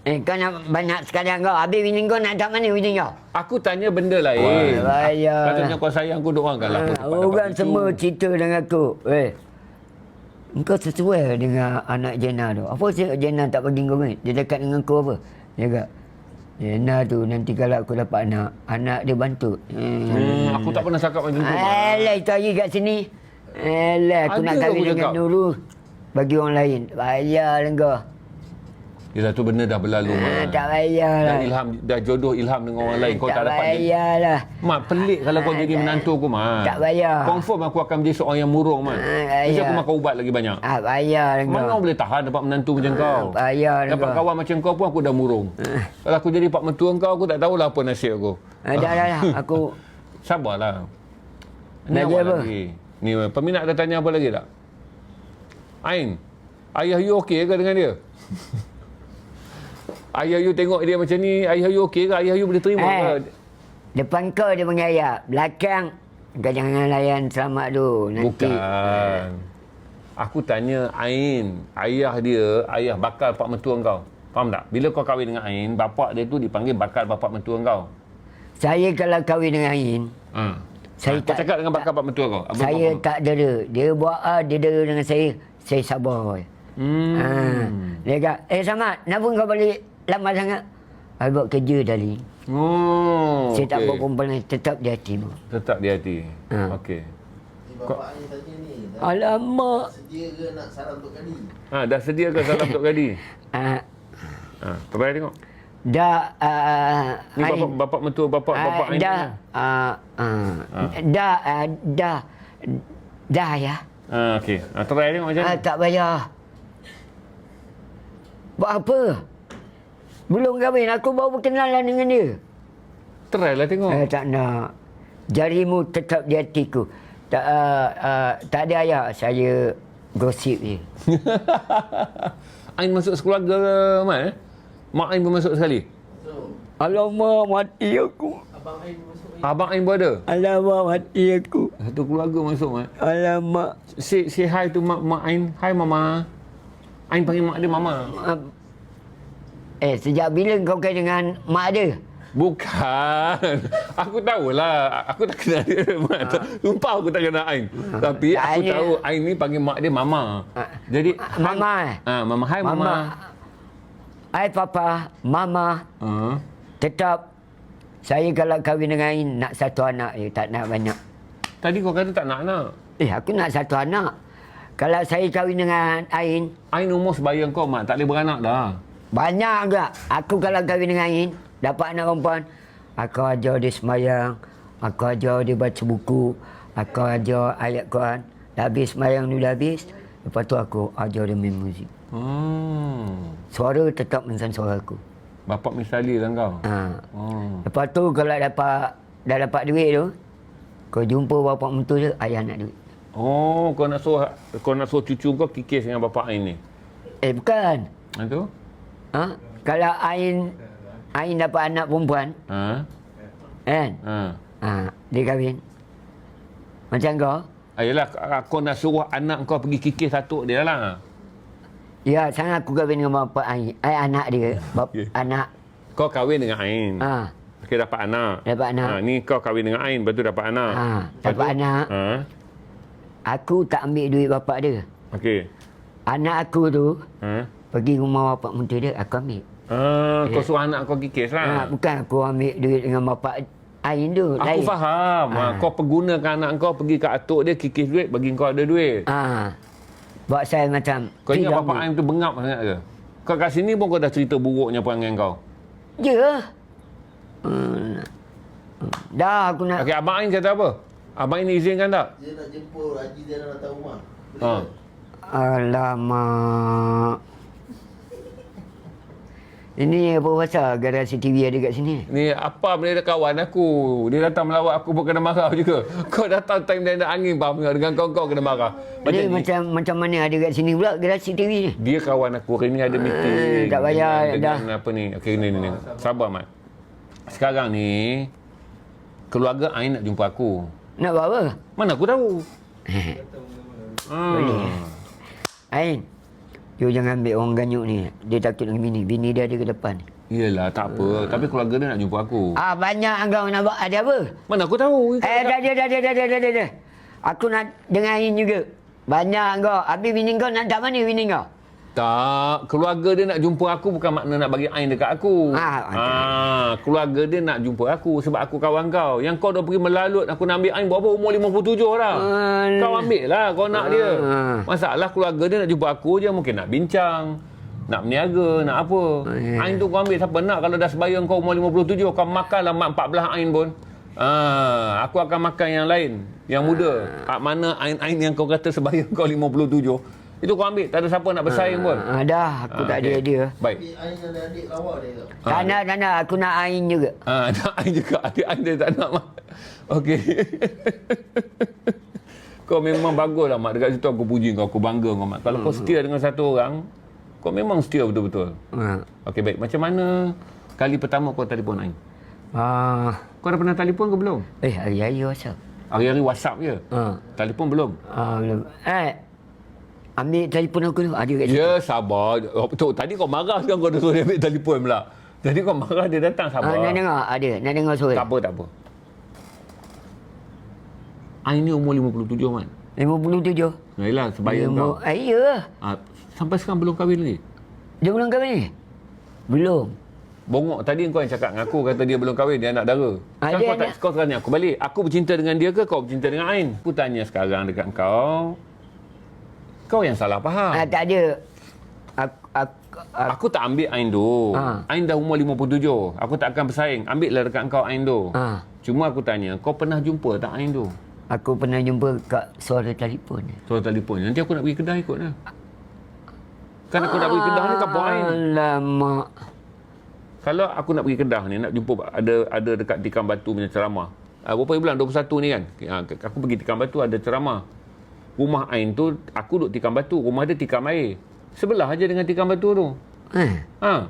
Eh, kau nak banyak sekalian kau. Habis bini kau nak tak mana bini kau? Aku tanya benda lain. Wah, bayar. Katanya kau sayang aku doakanlah aku Ah, dapat orang semua cucu. cerita dengan aku. Eh, Engkau sesuai dengan anak Jenna tu. Apa sih Jenna tak bagi kau ni? Dia dekat dengan kau apa? Dia kata, Jenna tu nanti kalau aku dapat anak, anak dia bantu. Hmm. Hmm, aku tak pernah cakap macam tu. Alah, itu lagi kat sini. Alah, aku Ada nak aku kahwin dengan cakap. Nurul. Bagi orang lain. Bayar kau. Yelah tu benda dah berlalu. Ah, Mat. tak bayar Dah lah. ilham, dah jodoh ilham dengan orang lain. Kau tak, dapat. bayar lah. Mak, pelik kalau kau Ah, jadi tak- menantu aku, Mat. tak bayar. Confirm aku akan menjadi seorang yang murung, Mat. Ah, Mesti ya. aku makan ubat lagi banyak. Ah, bayar kau. Mana orang boleh tahan dapat menantu macam kau? bayar Dapat kau. kawan macam kau pun aku dah murung. Kalau aku jadi pak mentua kau, aku tak tahulah apa nasib aku. Ah, dah, dah, dah. Aku Sabarlah. Lagi awak apa? Lagi. Ni peminat ada tanya apa lagi tak? Ain, ayah you okey ke dengan dia? ayah you tengok dia macam ni, ayah you okey ke? Ayah you boleh terima Eh. ke? depan kau dia ayah. Belakang kau jangan layan selamat tu. Nanti. Bukan. Aku tanya Ain, ayah dia, ayah bakal pak mentua kau. Faham tak? Bila kau kahwin dengan Ain, bapak dia tu dipanggil bakal bapak mentua kau. Saya kalau kahwin dengan Ain, Ha. Saya ha, tak- cakap dengan bakal bapak mentua kau. Abang saya apa? tak dera. Dia buat A, dia dera dengan saya. Saya sabar. Hmm. Ha. Dia kata, eh Samad, kenapa kau balik lama sangat? Saya buat kerja tadi. Oh, Saya tak okey. buat perempuan. Tetap di hatimu. Tetap di hati. Ha. Okey. Bapak ni tanya ni. dah Alamak. Sedia ke nak salam untuk kali? Ha, dah sedia ke salam untuk Gadi? Uh, Ha, Terbaik tengok. dah, uh, Ni bapak, bapak mentua bapak bapak Ah, Ain. dah, uh, uh, dah, uh, dah, dah ya. Ha, okey. Ha, try tengok macam Ah, ni. tak bayar. Buat apa? Belum kahwin, aku baru berkenalan dengan dia. Try lah tengok. Eh, tak nak. Jarimu tetap di hatiku. Tak, uh, uh, tak ada ayah, saya gosip je. Ain masuk sekeluarga ke, Mat? Eh? Mak Ain pun masuk sekali? So, Alamak, mati aku. Abang Ain masuk. Abang Ain pun ada? Alamak, mati aku. Satu keluarga masuk, Mat. Alamak. Say, say hi to mak, mak Ain. Hi, Mama. Ain panggil mak dia Mama. Uh, eh, sejak bila kau kait dengan mak dia? Bukan. Aku tahulah. Aku tak kenal dia. Mat. Sumpah aku tak kenal Ain. Tapi Tak aku ada. tahu Ain ni panggil mak dia Mama. Ah, Jadi, Mama eh? Ah, Mama. Hai, Mama. Mama. Hai papa, mama, Ah. tetap saya kalau kahwin dengan Ain nak satu anak je, tak nak banyak. Tadi kau kata tak nak anak. Eh, aku nak satu anak. Kalau saya kahwin dengan Ain, Ain umur sebaya kau, Mat. Tak boleh beranak dah. Banyak agak. Aku kalau kahwin dengan Ain, dapat anak perempuan, aku ajar dia semayang, aku ajar dia baca buku, aku ajar ayat Quran. Dah habis semayang dulu dah habis, lepas tu aku ajar dia main muzik. Hmm. Suara tetap macam suara aku. Bapak misali lah kau. Ha. Oh. Lepas tu kalau dapat dah dapat duit tu, kau jumpa bapak mentua dia, ayah nak duit. Oh, kau nak suruh kau nak suruh cucu kau kikis dengan bapak Ain ni. Eh bukan. Ha tu? Ha? Kalau Ain Ain dapat anak perempuan, Ha? kan? Ha. Ha, dia kahwin. Macam kau? Ayolah, kau nak suruh anak kau pergi kikis satu dia lah. Ya, sangat aku kahwin dengan bapak Ain. Eh, anak dia. Bap, Okey. Anak. Kau kahwin dengan Ain. Ha. Okey, dapat anak. Dapat anak. Ha, ni kau kahwin dengan Ain, lepas tu dapat anak. Ha, Lepas dapat tu- anak. Ha? Aku tak ambil duit bapak dia. Okey. Anak aku tu, Ha? Pergi rumah bapak mentua dia, aku ambil. Ah, kau suruh anak kau kikis Ha, lah. bukan aku ambil duit dengan bapak Ain tu. Aku lain. faham. Ha. Ha. Kau pergunakan anak kau pergi ke atuk dia kikis duit bagi kau ada duit. Ah. Buat saya macam Kau ingat bapak. Ain tu bengap sangat ke? Kau kat sini pun kau dah cerita buruknya perangai kau. Ya. Hmm. Dah aku nak Okey, Abang Ain kata apa? Abang Ain izinkan tak? Dia nak jemput Haji dia nak datang rumah. Boleh Ha. tak? Alamak. Ini apa pasal garasi TV ada kat sini? Ni apa benda dia kawan aku. Dia datang melawat aku pun kena marah juga. Kau datang time dia ada angin bang dengan kau kau kena marah. Macam ni. macam macam mana ada kat sini pula garasi TV ni? Dia kawan aku hari ni ada meeting. tak payah, dengan, dah. dengan apa ni? Okey ni ni. ni. Sabar mat. Sekarang ni keluarga Ain nak jumpa aku. Nak buat apa? Mana aku tahu? Hmm. Boleh. Ain. You jangan ambil orang ganyuk ni. Dia takut dengan bini. Bini dia ada ke depan. Yelah, tak apa. Tapi keluarga dia nak jumpa aku. Ah banyak kau nak buat ada apa? Mana aku tahu? Eh dah dah dah dah dah dah dah dah. Aku nak dengar Ain juga. Banyak kau. Habis bini kau nak tak mana bini kau? Tak, keluarga dia nak jumpa aku bukan makna nak bagi ain dekat aku. Ah, ah, keluarga dia nak jumpa aku sebab aku kawan kau. Yang kau dah pergi melalut aku nak ambil ain berapa umur 57 dah. Alah. Kau ambil lah kau nak dia. Ah. Masalah keluarga dia nak jumpa aku je mungkin nak bincang. Nak berniaga, nak apa. Eh. Ain tu kau ambil siapa nak kalau dah sebayang kau umur 57 kau makanlah mak 14 ain pun. Ah, aku akan makan yang lain, yang muda. Ah. Mana ain-ain yang kau kata sebayang kau 57. Itu kau ambil, tak ada siapa nak bersaing pun. Ah, dah, aku Ah, tak ada okey. idea. Baik. Tapi Ain ada adik lawa dia. Ah. Tak nak, tak nak. Aku nak Ain juga. Ah, nak Ain juga. Adik Ain dia tak nak. Okey. kau memang bagus lah mak. Dekat situ aku puji kau. Aku bangga kau mak. Kalau kau setia dengan satu orang, kau memang setia betul-betul. Ah. Okey baik. Macam mana kali pertama kau telefon Ain? Ah. Kau dah pernah telefon ke belum? Eh, hari-hari WhatsApp. Hari-hari WhatsApp je. Ah. Telefon belum? Ah, belum. Eh, ambil telefon aku dulu. Ada kat situ. Ya, sabar. Oh, betul. Tadi kau marah sekarang kau dah suruh dia ambil telefon pula. Jadi kau marah dia datang Ah, sabar. nak dengar? Ada. Nak dengar suara? tak apa, tak apa. Ain ni umur 57 man. 57. Yalah, sebayang kau. Ya. Ah, sampai sekarang belum kahwin lagi? Dia belum kahwin ni? Belum. Bongok tadi kau yang cakap dengan aku kata dia belum kahwin, dia anak dara. Ah, dia kau tak kau sekarang ni aku balik. Aku bercinta dengan dia ke kau bercinta dengan Ain? Aku tanya sekarang dekat kau. Kau yang salah faham. Ah, tak ada. Aku, aku, aku, Aku tak ambil Ain tu. Ah. Ain dah umur 57. Aku tak akan bersaing. Ambil lah dekat kau Ain tu. Ah. Cuma aku tanya, kau pernah jumpa tak Ain tu? aku pernah jumpa kat suara telefon. Soal telefon. Nanti aku nak pergi kedai ikut lah. Kan aku nak pergi kedah ni kampung Ain. Alamak. Kalau aku nak pergi Kedah ni nak jumpa ada ada dekat Tikam Batu punya ceramah. Uh, berapa bulan 21 ni kan. Uh, aku pergi Tikam Batu ada ceramah. Rumah Ain tu aku duduk Tikam Batu, rumah dia Tikam Air. Sebelah aja dengan Tikam Batu tu. Eh, Ha.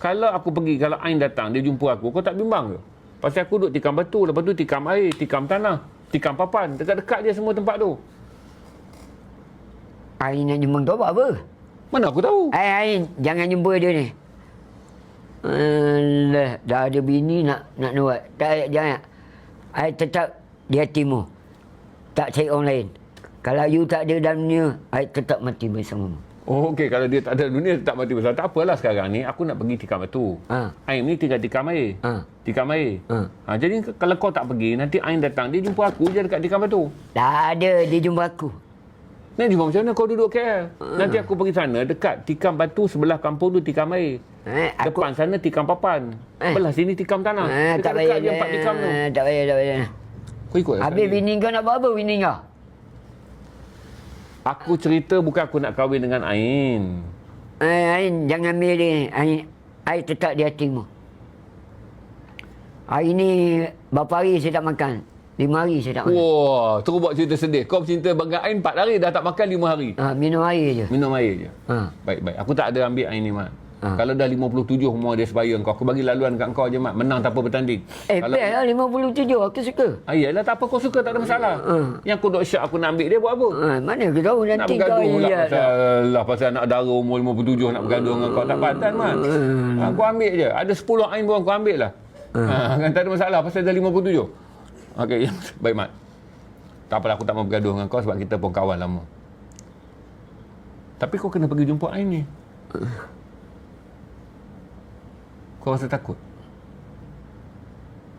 Kalau aku pergi kalau Ain datang dia jumpa aku, kau tak bimbang ke? Pasal aku duduk Tikam Batu, lepas tu Tikam Air, Tikam Tanah, Tikam Papan, dekat-dekat je semua tempat tu. Ain nak jumpa kau buat apa? Mana aku tahu? Eh, Ain, jangan jumpa dia ni. Alah, dah ada bini nak nak buat. Tak, jangan. Ain tetap di hatimu. Tak cari orang lain. Kalau you tak ada dalam dunia, Ain tetap mati bersamamu. Oh, okey. Kalau dia tak ada dunia, tak mati besar. Tak apalah sekarang ni. Aku nak pergi tikam batu. Ha. Aim ni tinggal tikam air. Ha. Tikam air. Ha. Ha, jadi kalau kau tak pergi, nanti Aim datang. Dia jumpa aku je dekat tikam batu. Tak ada dia jumpa aku. Ni jumpa macam mana kau duduk KL? Nanti aku pergi sana. Dekat tikam batu sebelah kampung tu tikam air. Eh, aku Depan sana tikam papan. Eh. Belah sini tikam tanah. eh, tak Dekat-dekat payah. je empat tikam tu. eh, Tak payah, tak payah. Kau ikut Habis bini kau nak buat apa bini kau? Aku cerita bukan aku nak kahwin dengan Ain. Eh, Ain, jangan ambil dia. Ain, Ain tetap di hatimu. Hari ni, berapa hari saya tak makan? Lima hari saya tak makan. Wah, terus buat cerita sedih. Kau bercinta dengan Ain 4 hari, dah tak makan 5 hari. Ha, minum air je. Minum air je. Ha. Baik, baik. Aku tak ada ambil Ain ni, Mat. Ha. Kalau dah 57 umur dia sebaya kau, aku bagi laluan kat kau je, Mat. Menang tanpa bertanding. Eh, Kalau, lah 57. Aku suka. Ah, iyalah, tak apa. Kau suka, tak ada masalah. Ha. Yang aku dok syak aku nak ambil dia, buat apa? Ha, mana aku tahu Nak nanti kau bergaduh pula lihat. pasal, lah, pasal anak dara umur 57 nak bergaduh dengan kau. Tak padan, Mat. Hmm. Ha, kau ambil je. Ada 10 Ain pun kau ambil lah. Ha, kan tak ada masalah pasal dah 57. Okey, baik, Mat. Tak apalah, aku tak mau bergaduh dengan kau sebab kita pun kawan lama. Tapi kau kena pergi jumpa Ain ni. Kau rasa takut?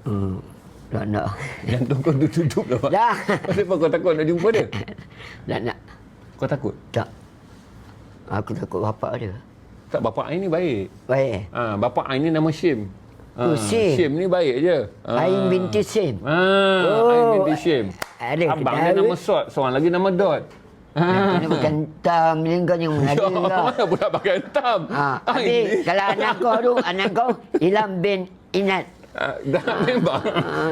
Hmm, tak nak. Jantung kau tu tutup lah, Mak. Dah. Pasal apa kau takut nak jumpa dia? Tak nak. Kau takut? Tak. Aku takut bapak dia. Tak, bapa Ain ni baik. Baik. Ha, bapa Ain ni nama Syim. Ha, Oh, Syim. Syim ni baik je. Ha. Ain binti Sim. Ha, Oh, Ain binti Syim. ada Abang dia nama Sot, seorang lagi nama Dot. Ha. Kena makan tam ni kau jangan Ya, lagi kau. mana pula pakai hitam? Ha, habis ni- kalau anak kau tu, anak kau Ilham bin Inat. Ah, Dah memang.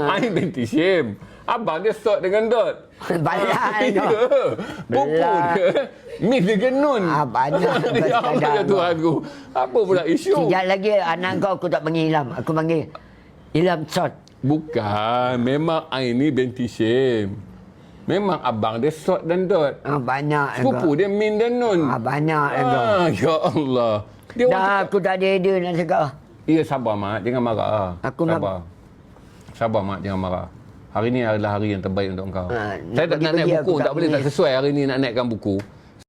Ain binti Syim. Abang dia Sot dengan Dot. Balai Ya. kau. Pupu Belah. dia. Mix dengan Nun. Ah, banyak Ya Allah sekadar ya Tuhan aku. Apa pula isu? Sekejap lagi anak kau aku tak panggil Ilham. Aku panggil Ilham Sot. Bukan. Memang Ain ni binti Syim. Memang abang dia Sot dan Dot. Ah, banyak Sepupu dia Min dan Nun. Ah, banyak juga. Ah, ya Allah. Dia orang Dah cakap, aku tak ada idea nak cakap. ah. Ya sabar mak, jangan marah. Aku nak- sabar. Sabar mak, jangan marah. Hari ni adalah hari yang terbaik untuk kau. Ha, Saya tak nak naik buku, aku tak kat boleh tak sesuai hari ni nak naikkan buku.